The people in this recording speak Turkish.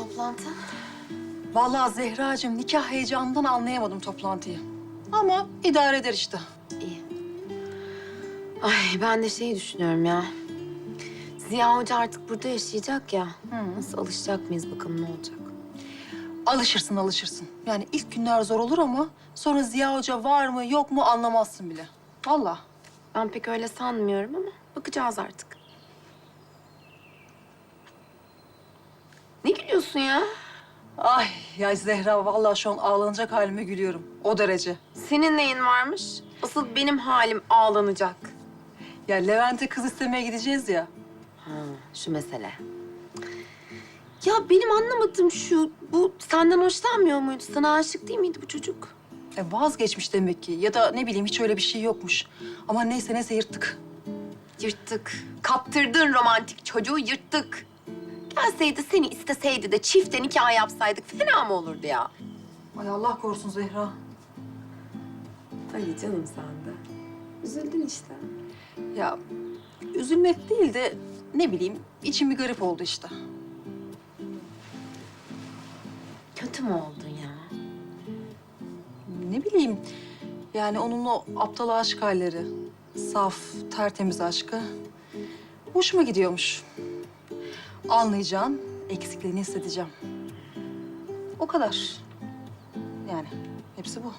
toplantı? Vallahi Zehracığım nikah heyecanından anlayamadım toplantıyı. Ama idare eder işte. İyi. Ay ben de şeyi düşünüyorum ya. Ziya Hoca artık burada yaşayacak ya. Nasıl alışacak mıyız bakalım ne olacak? Alışırsın alışırsın. Yani ilk günler zor olur ama sonra Ziya Hoca var mı yok mu anlamazsın bile. Vallahi. Ben pek öyle sanmıyorum ama bakacağız artık. Ne gülüyorsun ya? Ay ya Zehra vallahi şu an ağlanacak halime gülüyorum. O derece. Senin neyin varmış? Asıl benim halim ağlanacak. Ya Levent'e kız istemeye gideceğiz ya. Ha, şu mesele. Ya benim anlamadığım şu, bu senden hoşlanmıyor muydu? Sana aşık değil miydi bu çocuk? E vazgeçmiş demek ki. Ya da ne bileyim hiç öyle bir şey yokmuş. Ama neyse neyse yırttık. Yırttık. Kaptırdın romantik çocuğu yırttık. Gelseydi seni isteseydi de çifte nikah yapsaydık fena mı olurdu ya? Ay Allah korusun Zehra. Hadi canım sen de. Üzüldün işte. Ya üzülmek değil de ne bileyim içim bir garip oldu işte. Kötü mü oldun ya? Ne bileyim yani onun o aptal aşk halleri, saf, tertemiz aşkı hoşuma gidiyormuş. Anlayacağım, eksikliğini hissedeceğim. O kadar. Yani hepsi bu.